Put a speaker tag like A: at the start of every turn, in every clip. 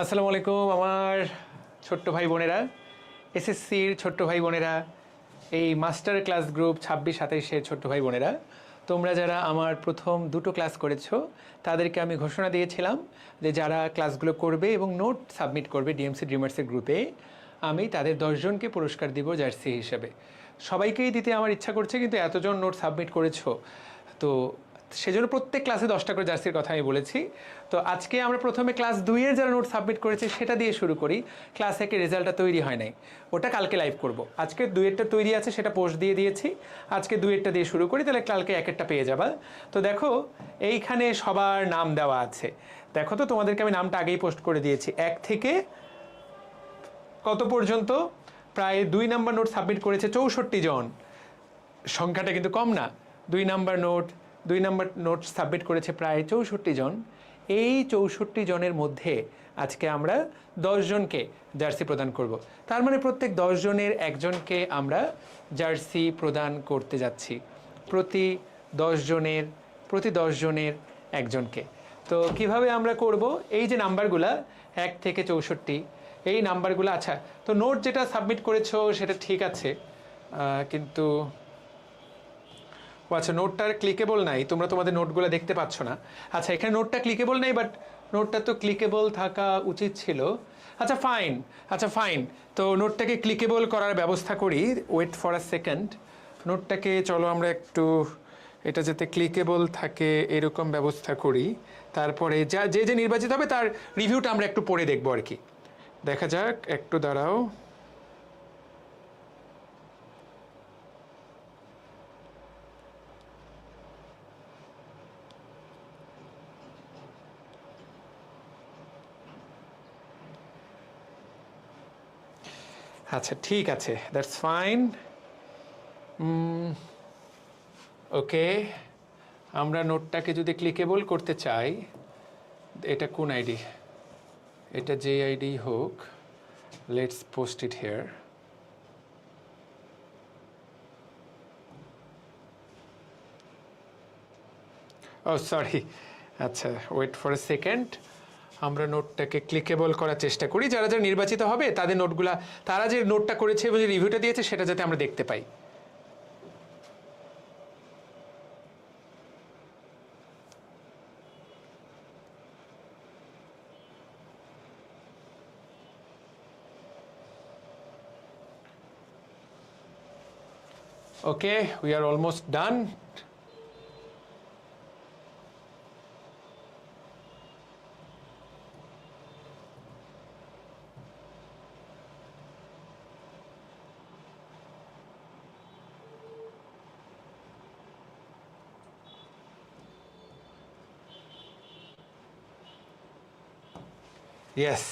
A: আসসালামু আলাইকুম আমার ছোট্ট ভাই বোনেরা, এসএসসির ছোট্ট ভাই বোনেরা, এই মাস্টার ক্লাস গ্রুপ ছাব্বিশ সাতাইশের ছোট্ট ভাই বোনেরা, তোমরা যারা আমার প্রথম দুটো ক্লাস করেছ, তাদেরকে আমি ঘোষণা দিয়েছিলাম যে যারা ক্লাসগুলো করবে এবং নোট সাবমিট করবে ডিএমসি ড্রিমার্সের গ্রুপে, আমি তাদের দশজনকে পুরস্কার দিব জার্সি হিসেবে। সবাইকেই দিতে আমার ইচ্ছা করছে, কিন্তু এতজন নোট সাবমিট করেছ। তো সেজন্য প্রত্যেক ক্লাসে দশটা করে জার্সির কথা আমি বলেছি। তো আজকে আমরা প্রথমে ক্লাস দুইয়ের যারা নোট সাবমিট করেছে, সেটা দিয়ে শুরু করি। ক্লাস একের রেজাল্টটা তৈরি হয় নাই। ওটা কালকে লাইভ করব। আজকে দুইয়েরটা তৈরি আছে, সেটা পোস্ট দিয়ে দিয়েছি। আজকে দুইয়েরটা দিয়ে শুরু করি, তাহলে কালকে একেরটা পেয়ে যাবা। তো দেখো, এইখানে সবার নাম দেওয়া আছে। দেখো তো, তোমাদেরকে আমি নামটা আগেই পোস্ট করে দিয়েছি। এক থেকে কত পর্যন্ত? প্রায় দুই নাম্বার নোট সাবমিট করেছে চৌষট্টি জন। সংখ্যাটা কিন্তু কম না। দুই নাম্বার নোট, দুই নাম্বার নোট সাবমিট করেছে প্রায় চৌষট্টি জন। এই চৌষট্টি জনের মধ্যে আজকে আমরা জনকে জার্সি প্রদান করব। তার মানে প্রত্যেক জনের একজনকে আমরা জার্সি প্রদান করতে যাচ্ছি। প্রতি জনের প্রতি জনের একজনকে। তো কীভাবে আমরা করব? এই যে নাম্বারগুলা, এক থেকে চৌষট্টি এই নাম্বারগুলো আচ্ছা তো নোট যেটা সাবমিট করেছ সেটা ঠিক আছে কিন্তু, ও আচ্ছা নোটটার ক্লিকেবল নাই, তোমরা তোমাদের নোটগুলো দেখতে পাচ্ছ না। আচ্ছা এখানে নোটটা ক্লিকেবল নেই বাট নোটটা তো ক্লিকেবল থাকা উচিত ছিল। আচ্ছা ফাইন আচ্ছা ফাইন তো নোটটাকে ক্লিকেবল করার ব্যবস্থা করি ওয়েট ফর আ সেকেন্ড নোটটাকে চলো আমরা একটু, এটা যাতে ক্লিকেবল থাকে, এরকম ব্যবস্থা করি, তারপরে যা, যে যে নির্বাচিত হবে, তার রিভিউটা আমরা একটু পড়ে দেখব আর কি। দেখা যাক, একটু দাঁড়াও। আচ্ছা ঠিক আছে দ্যাটস ফাইন ওকে, আমরা নোটটাকে যদি ক্লিকেবল করতে চাই, এটা কোন আইডি? এটা যে আইডি হোক let's post it here oh sorry আচ্ছা ওয়েট ফর এ সেকেন্ড আমরা নোটটাকে ক্লিকেবল করার চেষ্টা করি। যারা যারা নির্বাচিত হবে, তাদের নোটগুলা তারা যে নোটটা করেছে এবং যে রিভিউটা দিয়েছে, সেটা যাতে আমরা দেখতে পাই। Okay, we are almost done. Yes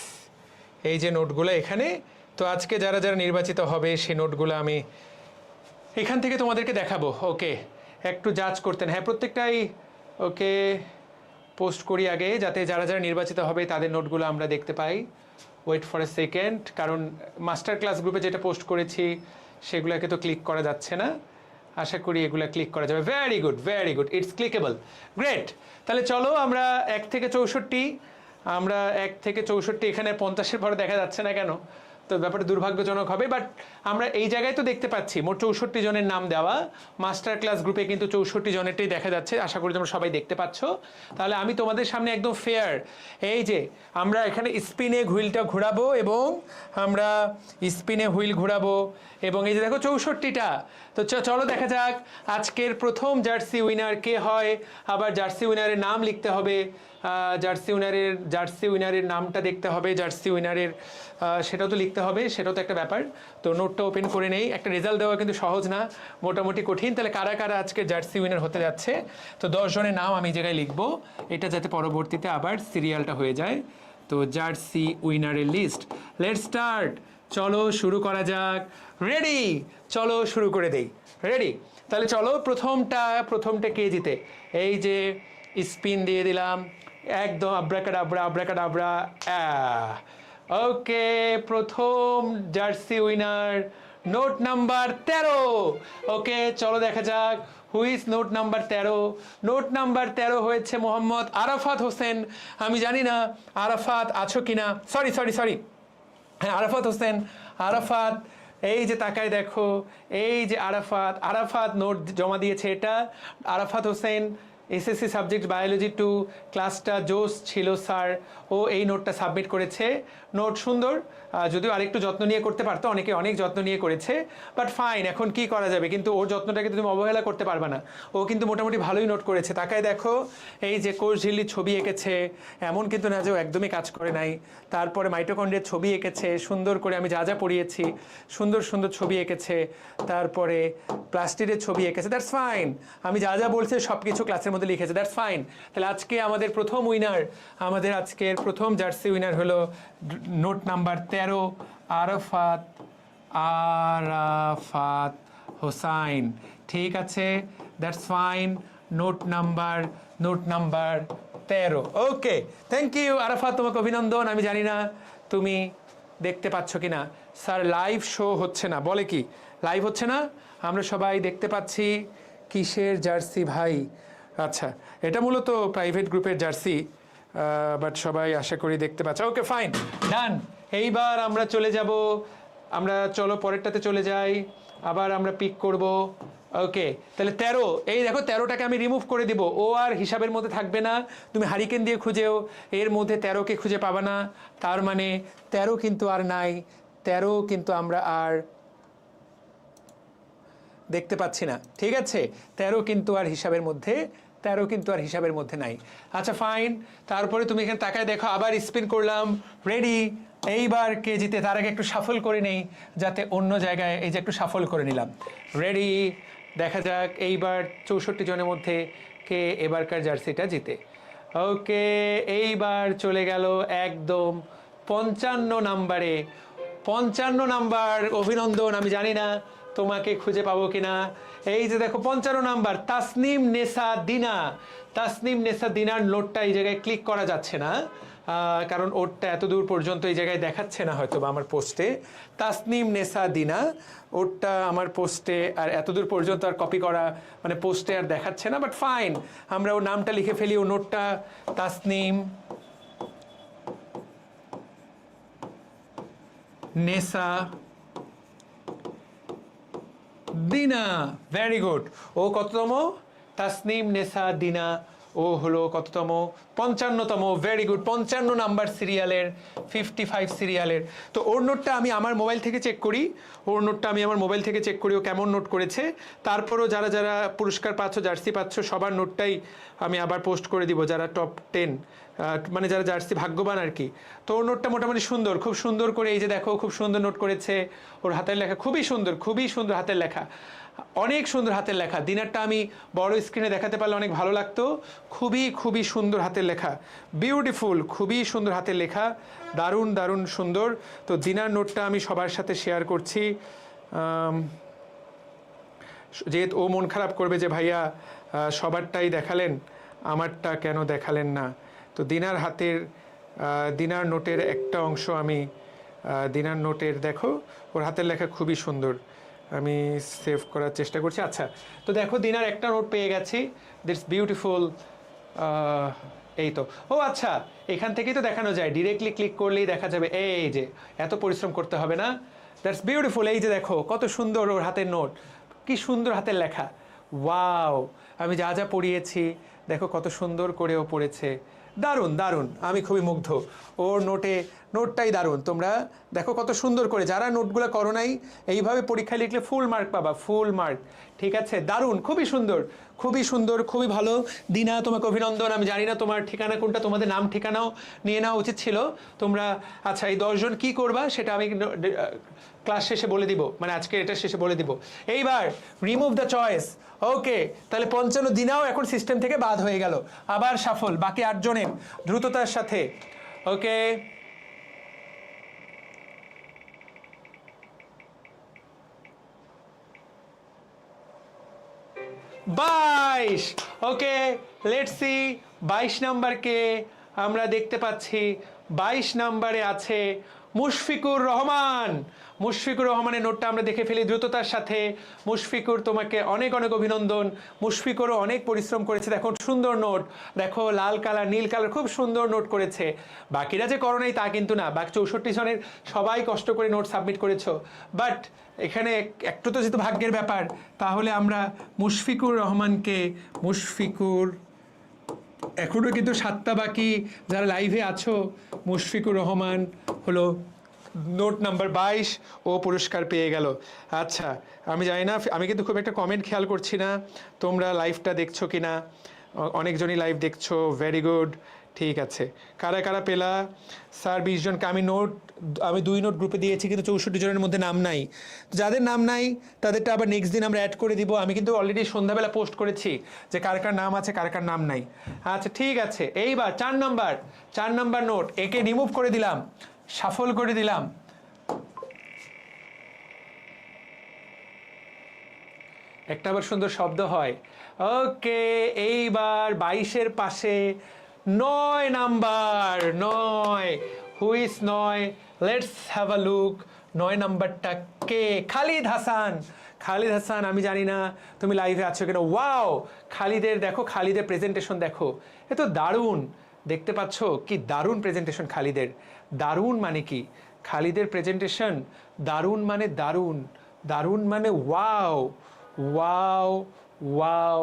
A: এই যে নোটগুলো এখানে তো আজকে যারা যারা নির্বাচিত হবে সেই নোটগুলো আমি এখান থেকে তোমাদেরকে দেখাবো, ওকে? একটু জাজ করতেন। হ্যাঁ প্রত্যেকটাই, ওকে পোস্ট করি আগে, যাতে যারা যারা নির্বাচিত হবে, তাদের নোটগুলো আমরা দেখতে পাই। ওয়েট ফর এ সেকেন্ড কারণ মাস্টার ক্লাস গ্রুপে যেটা পোস্ট করেছি, সেগুলোকে তো ক্লিক করা যাচ্ছে না। আশা করি এগুলো ক্লিক করা যাবে। Very good very good it's clickable great তাহলে চলো আমরা এক থেকে চৌষট্টি, আমরা এক থেকে চৌষট্টি, এখানে পঞ্চাশের পরে দেখা যাচ্ছে না কেন? তো ব্যাপারটা দুর্ভাগ্যজনক হবে বাট আমরা এই জায়গায় তো দেখতে পাচ্ছি, মোট চৌষট্টি জনের নাম দেওয়া মাস্টার ক্লাস গ্রুপে কিন্তু চৌষট্টি জনেরটাই দেখা যাচ্ছে, আশা করি তোমরা সবাই দেখতে পাচ্ছ। তাহলে আমি তোমাদের সামনে একদম ফেয়ার এই যে আমরা এখানে স্পিনে হুইলটা ঘোরাবো এবং আমরা স্পিনে হুইল ঘোরাবো, এবং এই যে দেখো চৌষট্টিটা তো চলো দেখা যাক আজকের প্রথম জার্সি উইনার কে হয়। আবার জার্সি উইনারের নাম লিখতে হবে। জার্সি উইনারের জার্সি উইনারের নামটা দেখতে হবে, জার্সি উইনারের সেটাও তো লিখতে হবে, সেটাও তো একটা ব্যাপার। তো নোটটা ওপেন করে নেই। একটা রেজাল্ট দেওয়া কিন্তু সহজ না, মোটামুটি কঠিন। তাহলে কারা কারা আজকে জার্সি উইনার হতে যাচ্ছে? তো দশ জনের নাম আমি জায়গায় লিখব। এটা যাতে পরবর্তীতে আবার সিরিয়ালটা হয়ে যায়। তো জার্সি উইনারের লিস্ট লেট স্টার্ট চলো শুরু করা যাক। রেডি চলো শুরু করে দেই। রেডি তাহলে চলো প্রথমটা প্রথমটা কে জিতে? এই যে স্পিন দিয়ে দিলাম। একদম আব্রাকাডাবরা আব্রাকাডাবরা। ওকে প্রথম জার্সি উইনার, নোট নাম্বার তেরো। ওকে চলো দেখা যাক হুইস নোট নাম্বার তেরো? নোট নাম্বার তেরো হয়েছে মোহাম্মদ আরাফাত হোসেন। আমি জানি না আরাফাত আছো কিনা। সরি সরি সরি হ্যাঁ আরাফাত হোসেন, আরাফাত, এই যে তাকায় দেখো, এই যে আরাফাত আরাফাত নোট জমা দিয়েছে এটা। Arafat Hossen SSC subject biology two ক্লাসটা জোস ছিল স্যার ও এই নোটটা সাবমিট করেছে। নোট সুন্দর। যদিও আরেকটু যত্ন নিয়ে করতে পারতো, অনেকে অনেক যত্ন নিয়ে করেছে বাট ফাইন এখন কি করা যাবে? কিন্তু ওর যত্নটাকে তুমি অবহেলা করতে পারবে না। ও কিন্তু মোটামুটি ভালোই নোট করেছে। তাকায় দেখো, এই যে কোষ ঝিল্লির ছবি এঁকেছে, এমন কিন্তু না যে ও একদমই কাজ করে নাই। তারপরে মাইটোকন্ড্রিয়ার ছবি এঁকেছে, সুন্দর করে আমি যা যা পড়িয়েছি, সুন্দর সুন্দর ছবি এঁকেছে, তারপরে প্লাস্টিকের ছবি এঁকেছে দ্যাটস ফাইন আমি যা যা বলছি সব কিছু ক্লাসের মধ্যে লিখেছে দ্যাটস ফাইন তাহলে আজকে আমাদের প্রথম উইনার আমাদের আজকের প্রথম জার্সি উইনার হলো নোট নাম্বার তেরো, আরফাত, আরাফাত হোসাইন। ঠিক আছে that's fine note number note number তেরো। ওকে থ্যাংক ইউ আরাফাত, তোমাকে অভিনন্দন। আমি জানি না তুমি দেখতে পাচ্ছ কি না স্যার লাইভ শো হচ্ছে না। বলে কি লাইভ হচ্ছে না? আমরা সবাই দেখতে পাচ্ছি কিসের জার্সি ভাই? আচ্ছা এটা মূলত প্রাইভেট গ্রুপের জার্সি। বাট সবাই আশা করি দেখতে পাচ্ছে। ওকে ফাইন ডান এইবার আমরা চলে যাব। আমরা চলো পরেরটাতে চলে যাই। আবার আমরা পিক করব। ওকে তাহলে তেরো। এই দেখো তেরোটাকে আমি রিমুভ করে দিব। ও আর হিসাবের মধ্যে থাকবে না। তুমি হারিকেন দিয়ে খুঁজেও, এর মধ্যে তেরোকে খুঁজে পাবা না। তার মানে তেরো কিন্তু আর নাই। তেরো কিন্তু আমরা আর দেখতে পাচ্ছি না। ঠিক আছে? তেরো কিন্তু আর হিসাবের মধ্যে তেরো কিন্তু আর হিসাবের মধ্যে নাই। আচ্ছা ফাইন তারপরে তুমি এখানে তাকায় দেখো, আবার স্পিন করলাম। রেডি এইবার কে জিতে, তার আগে একটু সাফল করে নেই, যাতে অন্য জায়গায় এই যে একটু সাফল করে নিলাম। রেডি দেখা যাক, এইবার চৌষট্টি জনের মধ্যে কে এবারকার জার্সিটা জিতে। ওকে এইবার চলে গেল একদম পঞ্চান্ন নাম্বারে। পঞ্চান্ন নাম্বার অভিনন্দন, আমি জানি না তোমাকে খুঁজে পাবো কিনা? এই যে দেখো, পঞ্চান্ন নাম্বার, তাসনিম নেসা দিনা। তাসনিম নেসা দিনার নোটটা এই জায়গায় ক্লিক করা যাচ্ছে না কারণ ওরটা এত দূর পর্যন্ত এই জায়গায় দেখাচ্ছে না হয়তো বা আমার পোস্টে তাসনিম নেসা দিনা, ওরটা আমার পোস্টে আর এত দূর পর্যন্ত আর কপি করা মানে পোস্টে আর দেখাচ্ছে না বাট ফাইন আমরা ও নামটা লিখে ফেলি ও নোটটা তাসনিম নেসা দিনা। ভেরি গুড ও কততম? তাসনিম নেসা দিনা। ও হলো কততম? পঞ্চান্নতম ভেরি গুড পঞ্চান্ন নাম্বার সিরিয়ালের ফিফটি ফাইভ সিরিয়ালের তো ওর নোটটা আমি আমার মোবাইল থেকে চেক করি। ওর নোটটা আমি আমার মোবাইল থেকে চেক করি, ও কেমন নোট করেছে। তারপরও যারা যারা পুরস্কার পাচ্ছ জার্সি পাচ্ছ, সবার নোটটাই আমি আবার পোস্ট করে দিব, যারা টপ টেন মানে যারা জার্সি ভাগ্যবান আর কি। তো ওর নোটটা মোটামুটি সুন্দর, খুব সুন্দর করে, এই যে দেখো, খুব সুন্দর নোট করেছে। ওর হাতের লেখা খুবই সুন্দর খুবই সুন্দর হাতের লেখা। অনেক সুন্দর হাতের লেখা। দিনারটা আমি বড় স্ক্রিনে দেখাতে পারলে অনেক ভালো লাগতো। খুবই খুবই সুন্দর হাতের লেখা। বিউটিফুল খুবই সুন্দর হাতের লেখা। দারুণ দারুণ সুন্দর। তো দিনার নোটটা আমি সবার সাথে শেয়ার করছি। যেহেতু ও মন খারাপ করবে যে ভাইয়া সবারটাই দেখালেন, আমারটা কেন দেখালেন না? তো দিনার হাতের দিনার নোটের একটা অংশ আমি দিনার নোটের দেখো, ওর হাতের লেখা খুবই সুন্দর। আমি সেভ করার চেষ্টা করছি। আচ্ছা তো দেখো দিনার একটা নোট পেয়ে গেছি। দিটস বিউটিফুল এই তো। ও আচ্ছা এখান থেকেই তো দেখানো যায়। ডিরেক্টলি ক্লিক করলেই দেখা যাবে, এই যে, এত পরিশ্রম করতে হবে না। দ্যাটস বিউটিফুল এই যে দেখো, কত সুন্দর ওর হাতের নোট কি সুন্দর হাতের লেখা। ওয়াও আমি যা যা পড়িয়েছি, দেখো কত সুন্দর করে ও পড়েছে। দারুণ দারুণ, আমি খুবই মুগ্ধ। ওর নোটে নোটটাই দারুণ। তোমরা দেখো কত সুন্দর করে, যারা নোটগুলো করো নাই, এইভাবে পরীক্ষা লিখলে ফুল মার্ক পাবা ফুল মার্ক ঠিক আছে? দারুণ, খুবই সুন্দর খুবই সুন্দর, খুবই ভালো। দিনা, তোমাকে অভিনন্দন। আমি জানি না তোমার ঠিকানা কোনটা, তোমাদের নাম, ঠিকানাও নিয়ে নেওয়া উচিত ছিল। তোমরা আচ্ছা এই দশজন কি করবা সেটা আমি ক্লাস শেষে বলে দিব। মানে আজকে এটা শেষে বলে দিব। এইবার রিমুভ দ্য চয়েস ওকে তাহলে পঞ্চান্ন দিনাও এখন সিস্টেম থেকে বাদ হয়ে গেল। আবার সাফল বাকি আটজনের দ্রুততার সাথে। ওকে বাইশ। ওকে লেটসি সি বাইশ নাম্বারকে আমরা দেখতে পাচ্ছি। বাইশ নাম্বারে আছে মুশফিকুর রহমান। মুশফিকুর রহমানের নোটটা আমরা দেখে ফেলি দ্রুততার সাথে। মুশফিকুর, তোমাকে অনেক অনেক অভিনন্দন। মুশফিকুরও অনেক পরিশ্রম করেছে। দেখো, সুন্দর নোট। দেখো, লাল কালার, নীল কালার, খুব সুন্দর নোট করেছে। বাকিরা যে করো নাই তা কিন্তু না। বাকি চৌষট্টি জনের সবাই কষ্ট করে নোট সাবমিট করেছ। বাট এখানে এক- একটু তো যেহেতু ভাগ্যের ব্যাপার, তাহলে আমরা মুশফিকুর রহমানকে, মুশফিকুর এখনও কিন্তু সাতটা বাকি যারা লাইভে আছো, মুশফিকুর রহমান হলো নোট নাম্বার বাইশ ও পুরস্কার পেয়ে গেল। আচ্ছা আমি জানি না, আমি কিন্তু খুব একটা কমেন্ট খেয়াল করছি না। তোমরা লাইভটা দেখছ কি না অনেকজনই লাইভ দেখছ ভেরি গুড ঠিক আছে। কারা কারা পেলা? স্যার, বিশ জনকে আমি নোট, আমি দুই নোট গ্রুপে দিয়েছি, কিন্তু চৌষট্টি জনের মধ্যে নাম নাই। যাদের নাম নাই, তাদেরটা আবার নেক্সট দিন আমরা অ্যাড করে দিব। আমি কিন্তু অলরেডি সন্ধ্যাবেলা পোস্ট করেছি যে কার কার নাম আছে, কার কার নাম নাই। আচ্ছা ঠিক আছে, এইবার চার নাম্বার চার নাম্বার নোট একে রিমুভ করে দিলাম। সাফল করে দিলাম। একটা আবার সুন্দর শব্দ হয়। ওকে, এইবার বাইশের পাশে নয় নাম্বার, নয়। হুইস নয়? লেটস হ্যাভ আ লুক নয় নাম্বারটা কে? খালিদ হাসান। খালিদ হাসান, আমি জানি না তুমি লাইভে আছো কেন। ওয়াও খালিদের, দেখো, খালিদের প্রেজেন্টেশন দেখো। এ তো দারুণ। দেখতে পাচ্ছ কি দারুণ প্রেজেন্টেশন খালিদের। দারুণ মানে কি? খালিদের প্রেজেন্টেশন দারুণ মানে দারুণ দারুণ মানে wow wow wow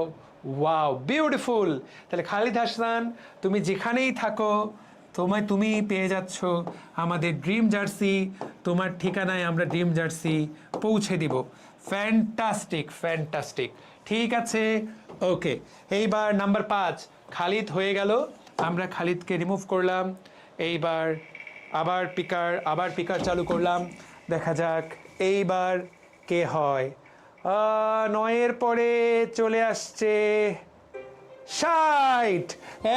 A: wow beautiful তাহলে খালিদ হাসান, তুমি যেখানেই থাকো, তোমায় তুমি পেয়ে যাচ্ছ। আমাদের ড্রিম জার্সি তোমার ঠিকানায় আমরা ড্রিম জার্সি পৌঁছে দিব। ফ্যান্টাস্টিক ফ্যান্টাস্টিক ঠিক আছে? ওকে এইবার নাম্বার পাঁচ, খালিদ হয়ে গেল। আমরা খালিদকে রিমুভ করলাম। এইবার আবার পিকার আবার পিকার চালু করলাম। দেখা যাক, এইবার কে হয়? নয়ের পরে চলে আসছে ষাট।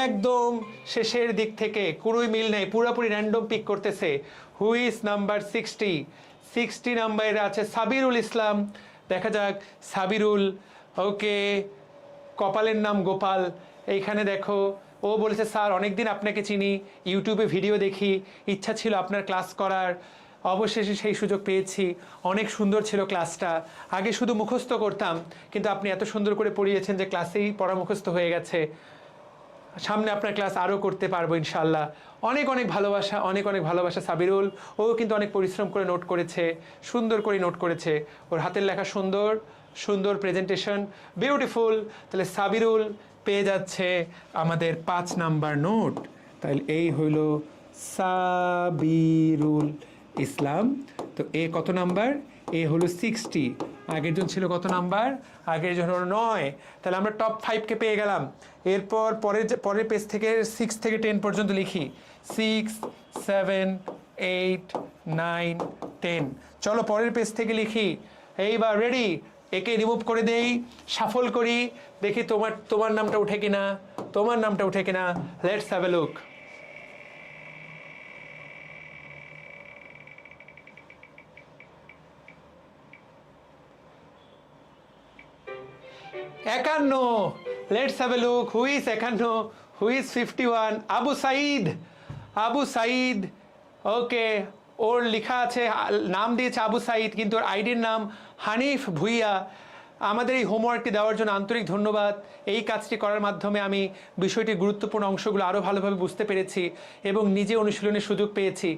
A: একদম শেষের দিক থেকে, কুড়ুই মিল নেই, পুরোপুরি র্যান্ডম পিক করতেছে। হুইস নাম্বার সিক্সটি সিক্সটি নাম্বারে আছে সাবিরুল ইসলাম। দেখা যাক, সাবিরুল ওকে কপালের নাম গোপাল। এইখানে দেখো ও বলেছে, স্যার, অনেকদিন আপনাকে চিনি, ইউটিউবে ভিডিও দেখি, ইচ্ছা ছিল আপনার ক্লাস করার। অবশেষে সেই সুযোগ পেয়েছি। অনেক সুন্দর ছিল ক্লাসটা। আগে শুধু মুখস্থ করতাম, কিন্তু আপনি এত সুন্দর করে পড়িয়েছেন যে ক্লাসেই পড়া মুখস্থ হয়ে গেছে। সামনে আপনার ক্লাস আরও করতে পারব ইনশাল্লাহ অনেক অনেক ভালোবাসা, অনেক অনেক ভালোবাসা সাবিরুল। ও কিন্তু অনেক পরিশ্রম করে নোট করেছে, সুন্দর করে নোট করেছে। ওর হাতের লেখা সুন্দর সুন্দর প্রেজেন্টেশন বিউটিফুল তাহলে সাবিরুল পেয়ে যাচ্ছে আমাদের পাঁচ নাম্বার নোট। তাহলে এই হইল সাবিরুল ইসলাম। তো এ কত নাম্বার? এ হলো সিক্সটি আগের জন ছিল কত নাম্বার? আগের জন হলো নয়। তাহলে আমরা টপ ফাইভকে পেয়ে গেলাম। এরপর পরের পরের পেজ থেকে সিক্স থেকে টেন পর্যন্ত লিখি। Six seven eight nine ten চলো পরের পেজ থেকে লিখি। এইবার রেডি একে রিমুভ করে দেই, সাফল করি, দেখি তোমার তোমার নামটা উঠে কিনা, তোমার নামটা উঠে কিনা। লেটস হ্যাভ এ লুক একান্ন। Let's have a look who's একান্ন? Who's fifty one Abu Said Abu Said okay ওর লেখা আছে, নাম দিয়েছে আবু সাইদ, কিন্তু ওর আইডির নাম হানিফ ভুইয়া। আমাদের এই হোমওয়ার্কটি দেওয়ার জন্য আন্তরিক ধন্যবাদ। এই কাজটি করার মাধ্যমে আমি বিষয়টির গুরুত্বপূর্ণ অংশগুলো আরও ভালোভাবে বুঝতে পেরেছি এবং নিজে অনুশীলনের সুযোগ পেয়েছি।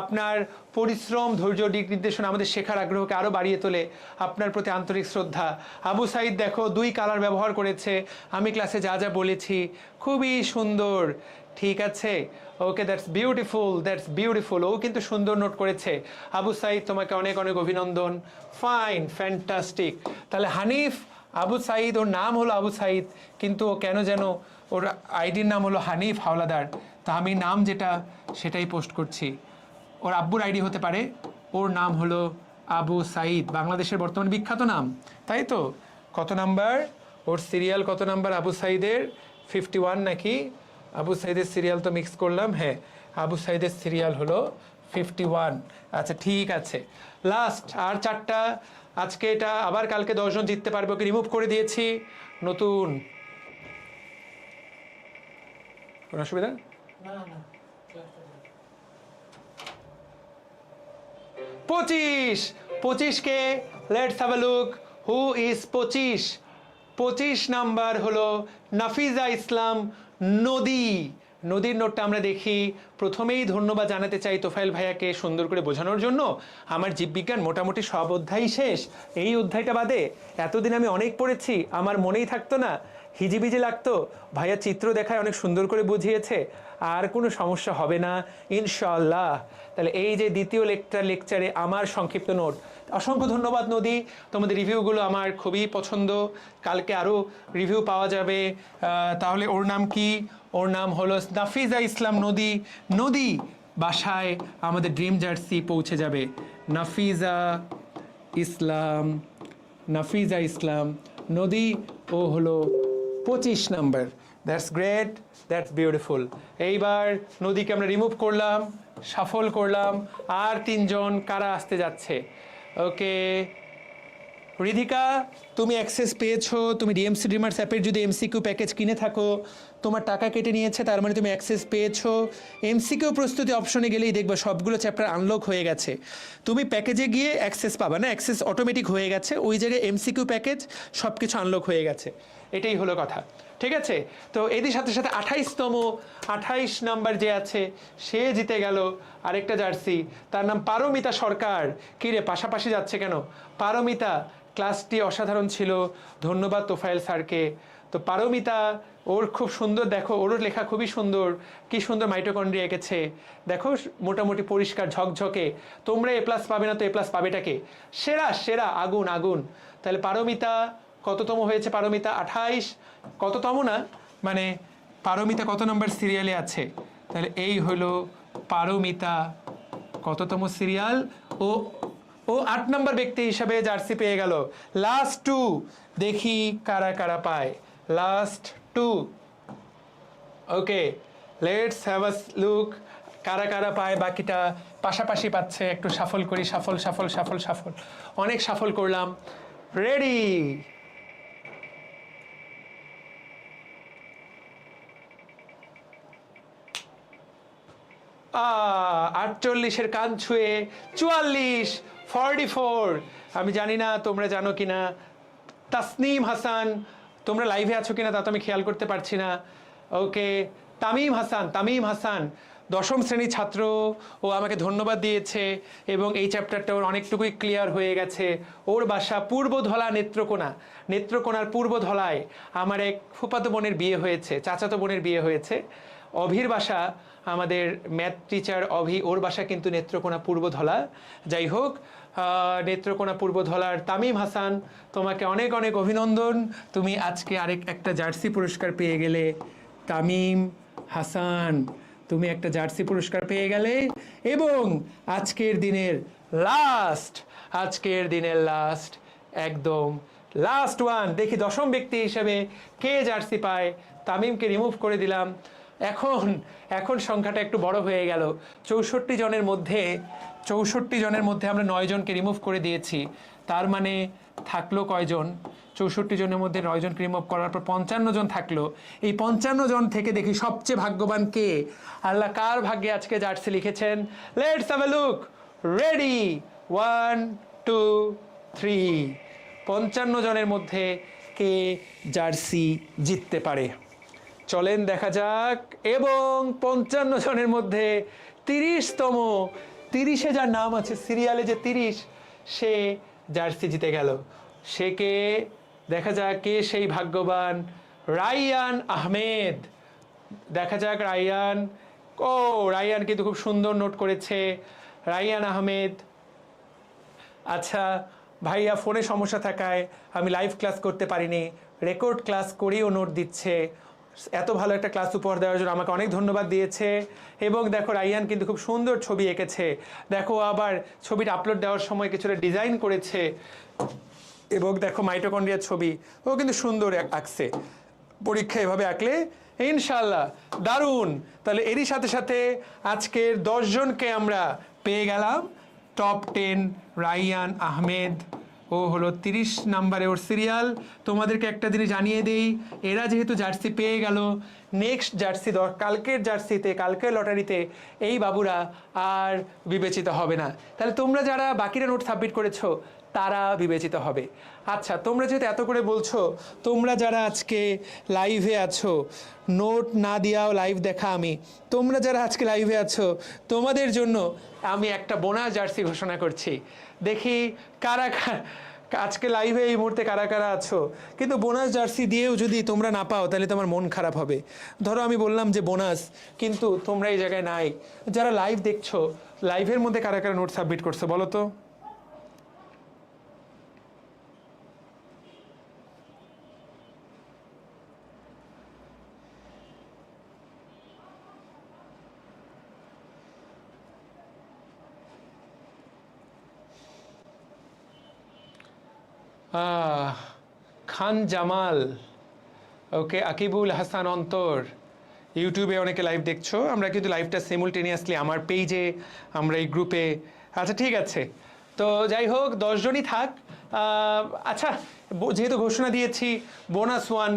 A: আপনার পরিশ্রম, ধৈর্য, দিক নির্দেশনা আমাদের শেখার আগ্রহকে আরও বাড়িয়ে তোলে। আপনার প্রতি আন্তরিক শ্রদ্ধা। আবু সাইদ, দেখো, দুই কালার ব্যবহার করেছে। আমি ক্লাসে যা যা বলেছি, খুবই সুন্দর। ঠিক আছে। Okay that's beautiful that's beautiful ও কিন্তু সুন্দর নোট করেছে। আবু সাইদ, তোমাকে অনেক অনেক অভিনন্দন। ফাইন ফ্যান্টাস্টিক তাহলে হানিফ, আবু সাইদ, ওর নাম হলো আবু সাইদ, কিন্তু ও কেন যেন ওর আইডির নাম হলো হানিফ হাওলাদার। তা আমি নাম যেটা, সেটাই পোস্ট করছি। ওর আব্বুর আইডি হতে পারে। ওর নাম হলো আবু সাইদ। বাংলাদেশের বর্তমানে বিখ্যাত নাম। তাই তো? কত নাম্বার? ওর সিরিয়াল কত নাম্বার? আবু সাইদের ফিফটি ওয়ান নাকি? আবু সাইদের সিরিয়াল তো মিক্স করলাম হ্যাঁ। আবু সাইদের সিরিয়াল হলো ফিফটি ওয়ান আচ্ছা ঠিক আছে। লাস্ট আর চারটা। আজকে এটা আবার কালকে দশজন জিততে পারবে ওকে রিমুভ করে দিয়েছি। নতুন। কোনো অসুবিধা? পঁচিশ! পঁচিশকে let's have a look who is পঁচিশ? পঁচিশ নাম্বার হলো নাফিজা ইসলাম নদী। নদীর নোটটা আমরা দেখি। প্রথমেই ধন্যবাদ জানাতে চাই তোফাইল ভাইয়াকে সুন্দর করে বোঝানোর জন্য। আমার জীববিজ্ঞান মোটামুটি সব অধ্যায় শেষ। এই অধ্যায়টা বাদে এতদিন আমি অনেক পড়েছি, আমার মনেই থাকতো না। হিজিবিজি লাগতো। ভাইয়া চিত্র দেখায় অনেক সুন্দর করে বুঝিয়েছে। আর কোনো সমস্যা হবে না ইনশাল্লাহ তাহলে এই যে দ্বিতীয় লেকচার লেকচারে আমার সংক্ষিপ্ত নোট। অসংখ্য ধন্যবাদ নদী। তোমাদের রিভিউগুলো আমার খুবই পছন্দ। কালকে আরও রিভিউ পাওয়া যাবে। তাহলে ওর নাম কি? ওর নাম হলো নাফিজা ইসলাম নদী। নদী বাসায় আমাদের ড্রিম জার্সি পৌঁছে যাবে। নাফিজা ইসলাম নাফিজা ইসলাম নদী ও হলো পঁচিশ number. That's great that's beautiful এইবার নদীকে আমরা রিমুভ করলাম, সাফল করলাম। আর তিনজন কারা আসতে যাচ্ছে? ওকে রিধিকা তুমি অ্যাক্সেস পেয়েছ। তুমি ডিএমসি ড্রিমার্স অ্যাপের যদি এমসিকিউ প্যাকেজ কিনে থাকো, তোমার টাকা কেটে নিয়েছে, তার মানে তুমি অ্যাক্সেস পেয়েছ। এমসিকিউ প্রস্তুতি অপশনে গেলেই দেখবে সবগুলো চ্যাপ্টার আনলক হয়ে গেছে। তুমি প্যাকেজে গিয়ে অ্যাক্সেস পাবা না অ্যাক্সেস অটোমেটিক হয়ে গেছে। ওই জায়গায় এমসিকিউ প্যাকেজ সব কিছু আনলক হয়ে গেছে। এটাই হলো কথা। ঠিক আছে? তো এদের সাথে সাথে আঠাইশতম, আঠাইশ নাম্বার যে আছে, সে জিতে গেল আরেকটা জার্সি। তার নাম পারমিতা সরকার। কী রে, পাশাপাশি যাচ্ছে কেন? পারমিতা, ক্লাসটি অসাধারণ ছিল। ধন্যবাদ তোফায়েল স্যারকে। তো পারমিতা, ওর খুব সুন্দর, দেখো, ওর লেখা খুবই সুন্দর। কি সুন্দর মাইটোকন্ড্রি এঁকেছে। দেখো, মোটামুটি পরিষ্কার, ঝকঝকে। তোমরা এ প্লাস পাবে না তো এ প্লাস পাবেটাকে সেরা সেরা, আগুন আগুন। তাহলে পারমিতা কততম হয়েছে পারমিতা? আঠাইশ? কততম না? মানে পারমিতা কত নম্বর সিরিয়ালে আছে? তাহলে এই হলো পারমিতা কততম সিরিয়াল? ও ও আট নম্বর ব্যক্তি হিসাবে জার্সি পেয়ে গেল। লাস্ট টু, দেখি কারা কারা পায়। Last two. Okay, let's have a look, কারা কারা পায় বাকিটা পাশাপাশি পাচ্ছে, একটু সাফল করি, সাফল সাফল সাফল সাফল। অনেক সাফল করলাম। রেডি! আটচল্লিশের কান ছুঁয়ে চুয়াল্লিশ ফর্টি ফোর আমি জানি না তোমরা জানো কি না তাসনিম হাসান, তোমরা লাইভে আছো কিনা তা তো আমি খেয়াল করতে পারছি না। ওকে, তামিম হাসান তামিম হাসান, দশম শ্রেণির ছাত্র। ও আমাকে ধন্যবাদ দিয়েছে এবং এই চ্যাপ্টারটা ওর অনেকটুকুই ক্লিয়ার হয়ে গেছে। ওর বাসা পূর্বধলা নেত্রকোনা। নেত্রকোনার পূর্বধলায় আমার এক ফুপাতো বোনের বিয়ে হয়েছে, চাচাতো বোনের বিয়ে হয়েছে। অভির বাসা আমাদের ম্যাথ টিচার অভি ওর বাসা কিন্তু নেত্রকোনা পূর্বধলা। যাই হোক নেত্রকোনা পূর্বধলার তামিম হাসান, তোমাকে অনেক অনেক অভিনন্দন। তুমি আজকে আরেক একটা জার্সি পুরস্কার পেয়ে গেলে। তামিম হাসান, তুমি একটা জার্সি পুরস্কার পেয়ে গেলে। এবং আজকের দিনের লাস্ট আজকের দিনের লাস্ট একদম লাস্ট ওয়ান দেখি দশম ব্যক্তি হিসেবে কে জার্সি পায়? তামিমকে রিমুভ করে দিলাম। এখন এখন সংখ্যাটা একটু বড় হয়ে গেল। চৌষট্টি জনের মধ্যে, চৌষট্টি জনের মধ্যে আমরা নয় জনকে রিমুভ করে দিয়েছি। তার মানে থাকল কয়জন? চৌষট্টি জনের মধ্যে নয় জনকে রিমুভ করার পর পঞ্চান্ন জন থাকল। এই পঞ্চান্ন জন থেকে দেখি সবচেয়ে ভাগ্যবান কে? আল্লাহ কার ভাগ্যে আজকে জার্সি লিখেছেন? Let's have a look ready one two three পঞ্চান্ন জনের মধ্যে কে জার্সি জিততে পারে? চলেন, দেখা যাক। এবং পঞ্চান্ন জনের মধ্যে তিরিশতম, তিরিশে যার নাম আছে সিরিয়ালে যে তিরিশ, সে জার্সি জিতে গেল। সে কে? দেখা যাক কে সেই ভাগ্যবান রাইয়ান আহমেদ। দেখা যাক রাইয়ান। ও, রাইয়ান কিন্তু খুব সুন্দর নোট করেছে। রাইয়ান আহমেদ। আচ্ছা ভাইয়া, ফোনে সমস্যা থাকায় আমি লাইভ ক্লাস করতে পারিনি। রেকর্ড ক্লাস করেও নোট দিচ্ছে। এত ভালো একটা ক্লাস উপহার দেওয়ার জন্য আমাকে অনেক ধন্যবাদ দিয়েছে। এবং দেখো রাইয়ান কিন্তু খুব সুন্দর ছবি এঁকেছে। দেখো, আবার ছবিটা আপলোড দেওয়ার সময় কিছুটা ডিজাইন করেছে। এবং দেখো মাইটোকন্ড্রিয়ার ছবি, ও কিন্তু সুন্দর আঁকছে। পরীক্ষা এভাবে আঁকলে ইনশাল্লাহ দারুণ। তাহলে এরই সাথে সাথে আজকের দশজনকে আমরা পেয়ে গেলাম। Top ten Raiyan Ahmed. ও হলো তিরিশ নাম্বারে ওর সিরিয়াল তোমাদেরকে একটা জিনিস জানিয়ে দেই, এরা যেহেতু জার্সি পেয়ে গেল নেক্সট জার্সি দর, কালকের জার্সিতে, কালকের লটারিতে এই বাবুরা আর বিবেচিত হবে না। তাহলে তোমরা যারা বাকিরা নোট সাবমিট করেছ, তারা বিবেচিত হবে। আচ্ছা তোমরা যেহেতু এত করে বলছো, তোমরা যারা আজকে লাইভে আছো নোট না দিয়াও লাইভ দেখা আমি। তোমরা যারা আজকে লাইভে আছো, তোমাদের জন্য আমি একটা বোনাস জার্সি ঘোষণা করছি। দেখি কারা আজকে লাইভে এই মুহূর্তে কারা কারা আছো? কিন্তু বোনাস জার্সি দিয়েও যদি তোমরা না পাও, তাহলে তোমার মন খারাপ হবে। ধরো আমি বললাম যে বোনাস, কিন্তু তোমরা এই জায়গায় নাই। যারা লাইভ দেখছ লাইভের মধ্যে কারা কারা নোট সাবমিট করছ বলো তো? খান জামাল ওকে আকিবুল হাসান অন্তর ইউটিউবে অনেকে লাইভ দেখছ, আমরা কিন্তু লাইভটা সিমুলটেনিয়াসলি আমার পেজে আমরা এই গ্রুপে আচ্ছা ঠিক আছে। তো যাই হোক দশজনই থাক। আচ্ছা যেহেতু ঘোষণা দিয়েছি বোনাস ওয়ান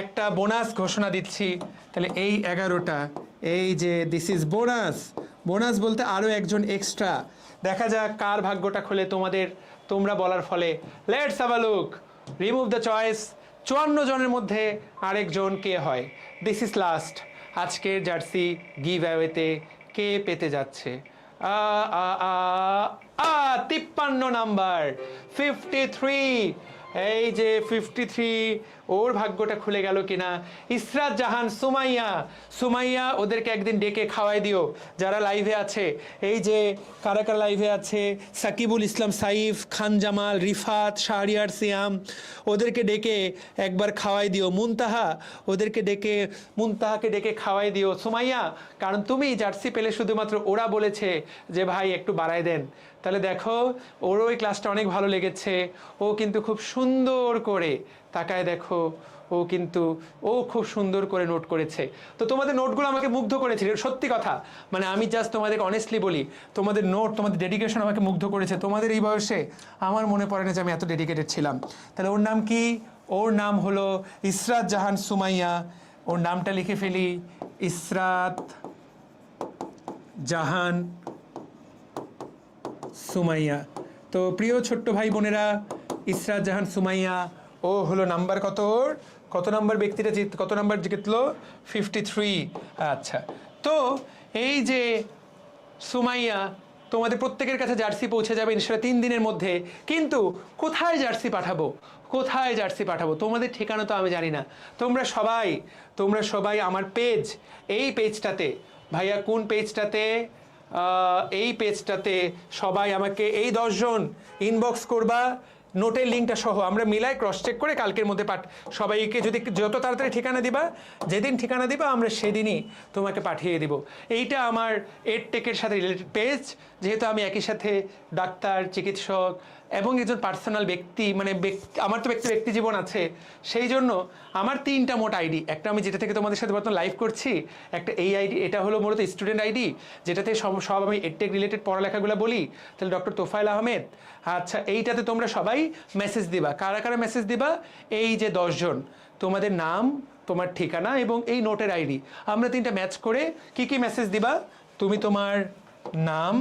A: একটা বোনাস ঘোষণা দিচ্ছি। তাহলে এই এগারোটা, এই যে দিস ইজ বোনাস বোনাস বলতে আরও একজন এক্সট্রা দেখা যাক কার ভাগ্যটা খুলে তোমাদের। তোমরা বলার ফলে let's look remove the choice চুয়ান্ন জনের মধ্যে আরেকজন কে হয়? দিস ইজ লাস্ট আজকের জার্সি গিভ অ্যাওয়েতে কে পেতে যাচ্ছে? আ আ আ আ, তিপ্পান্ন নাম্বার ফিফটি থ্রি এই যে ফিফটি থ্রি ওর ভাগ্যটা খুলে গেল কিনা? ইসরাত জাহান, সুমাইয়া সুমাইয়া ওদেরকে একদিন ডেকে খাওয়াই দিও, যারা লাইভে আছে। এই যে, কারা কারা লাইভে আছে? সাকিবুল ইসলাম, সাইফ, খান জামাল, রিফাত, শাহরিয়ার, সিয়াম, ওদেরকে ডেকে একবার খাওয়াই দিও। মুনতাহা, ওদেরকে ডেকে, মুনতাহাকে ডেকে খাওয়াই দিও। সুমাইয়া, কারণ তুমি জার্সি পেলে শুধুমাত্র ওরা বলেছে যে, ভাই, একটু বাড়ায় দেন। তাহলে দেখো, ওরও ওই ক্লাসটা অনেক ভালো লেগেছে। ও কিন্তু খুব সুন্দর করে তাকায় দেখো, ও কিন্তু, ও খুব সুন্দর করে নোট করেছে। তো তোমাদের নোটগুলো আমাকে মুগ্ধ করেছিল এটা সত্যি কথা। মানে আমি জাস্ট তোমাদেরকে অনেস্টলি বলি, তোমাদের নোট তোমাদের ডেডিকেশন আমাকে মুগ্ধ করেছে। তোমাদের এই বয়সে আমার মনে পড়ে না যে আমি এত ডেডিকেটেড ছিলাম। তাহলে ওর নাম কি? ওর নাম হলো ইসরাত জাহান সুমাইয়া। ওর নামটা লিখে ফেলি, ইসরাত জাহান সুমাইয়া। তো প্রিয় ছোট্ট ভাই বোনেরা, ইসরাত জাহান সুমাইয়া, ও হলো নাম্বার কত ওর? কত নাম্বার ব্যক্তিটা জিত কত নাম্বার জিতলো? ফিফটি থ্রি আচ্ছা। তো এই যে সুমাইয়া তোমাদের প্রত্যেকের কাছে জার্সি পৌঁছে যাবে ইনশাল্লাহ তিন দিনের মধ্যে, কিন্তু কোথায় জার্সি পাঠাবো? কোথায় জার্সি পাঠাবো? তোমাদের ঠিকানা তো আমি জানি না। তোমরা সবাই তোমরা সবাই আমার পেজ এই পেজটাতে ভাইয়া কোন পেজটাতে এই পেজটাতে সবাই আমাকে, এই দশজন ইনবক্স করবা নোটের লিঙ্কটা সহ, আমরা মিলাই ক্রস চেক করে কালকের মধ্যে পাঠ সবাইকে যদি যত তাড়াতাড়ি ঠিকানা দিবা, যেদিন ঠিকানা দিবা, আমরা সেদিনই তোমাকে পাঠিয়ে দিব। এইটা আমার এর টেকের সাথে রিলেটেড পেজ যেহেতু আমি একই সাথে ডাক্তার, চিকিৎসক এবং একজন পার্সোনাল ব্যক্তি মানে আমার তো ব্যক্তি ব্যক্তি জীবন আছে, সেই জন্য আমার তিনটা মোট আইডি একটা আমি যেটা থেকে তোমাদের সাথে বর্তমান লাইভ করছি, একটা এই আইডি এটা হলো মূলত স্টুডেন্ট আইডি যেটাতে সব সব আমি এডটেক রিলেটেড পড়ালেখাগুলো বলি। তাহলে ডক্টর তোফাইল আহমেদ আচ্ছা এইটাতে তোমরা সবাই মেসেজ দিবা। কারা কারা মেসেজ দিবা? এই যে দশজন তোমাদের নাম, তোমার ঠিকানা এবং এই নোটের আইডি আমরা তিনটা ম্যাচ করে কি কি মেসেজ দিবা? তুমি তোমার নাম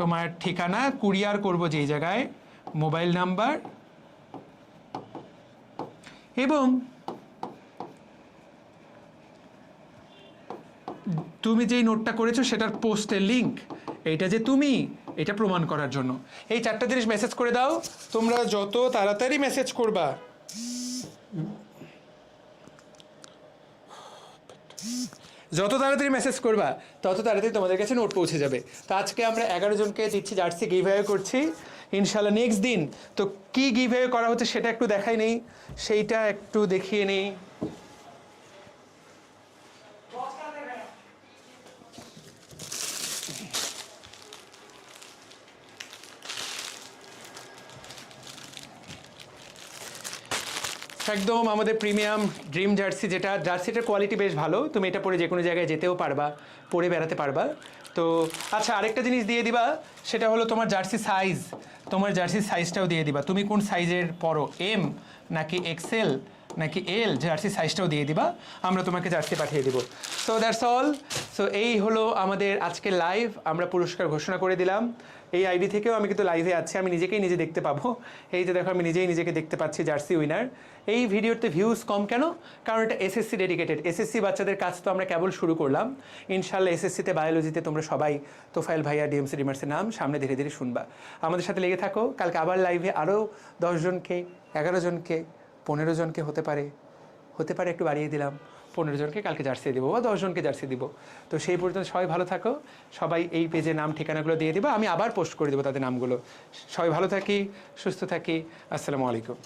A: তোমার ঠিকানা কুরিয়ার করব যেই জায়গায়, মোবাইল নাম্বার এবং তুমি যেই নোটটা করেছ সেটার পোস্টের লিঙ্ক এইটা যে তুমি, এটা প্রমাণ করার জন্য। এই চারটা জিনিস মেসেজ করে দাও, তোমরা যত তাড়াতাড়ি মেসেজ করবা। যত তাড়াতাড়ি মেসেজ করবা, তত তাড়াতাড়ি তোমাদের কাছে নোট পৌঁছে যাবে। তো আজকে আমরা এগারো জনকে দিচ্ছি জার্সি গিভ করছি। ইনশাল্লাহ নেক্সট দিন তো কি গিভ করা হচ্ছে সেটা একটু দেখাই নেই। সেইটা একটু দেখিয়ে নেই। একদম আমাদের প্রিমিয়াম ড্রিম জার্সি যেটা, জার্সিটার কোয়ালিটি বেশ ভালো। তুমি এটা পরে যে কোনো জায়গায় যেতেও পারবা, পরে বেড়াতে পারবা। তো আচ্ছা আরেকটা জিনিস দিয়ে দিবা, সেটা হলো তোমার জার্সি সাইজ তোমার জার্সি সাইজটাও দিয়ে দিবা। তুমি কোন সাইজের পরো এম নাকি এক্সেল নাকি এল জার্সি সাইজটাও দিয়ে দিবা। আমরা তোমাকে জার্সি পাঠিয়ে দিব। সো দ্যাটস অল সো এই হলো আমাদের আজকে লাইভ আমরা পুরস্কার ঘোষণা করে দিলাম। এই আইডি থেকেও আমি কিন্তু লাইভে আছি। আমি নিজেকেই নিজে দেখতে পাবো। এই যে দেখো, আমি নিজেই নিজেকে দেখতে পাচ্ছি জার্সি উইনার এই ভিডিওতে ভিউজ কম কেন? কারণ এটা এসএসসি ডেডিকেটেড এসএসসি বাচ্চাদের কাজ তো আমরা কেবল শুরু করলাম। ইনশাল্লাহ এসএসসিতে বায়োলজিতে তোমরা সবাই তোফাইল ভাইয়া ডিএমসি ডিমার্সের নাম সামনে ধীরে ধীরে শুনবা। আমাদের সাথে লেগে থাকো। কালকে আবার লাইভে আরও দশজনকে এগারো জনকে পনেরো জনকে হতে পারে হতে পারে একটু বাড়িয়ে দিলাম, পনেরো জনকে কালকে জার্সি দেবো বা দশজনকে জার্সি দিব। তো সেই পর্যন্ত সবাই ভালো থাকো, সবাই এই পেজে নাম, ঠিকানাগুলো দিয়ে দেবো, আমি আবার পোস্ট করে দেবো তাদের নামগুলো। সবাই ভালো থাকি, সুস্থ থাকি, আসসালামু আলাইকুম।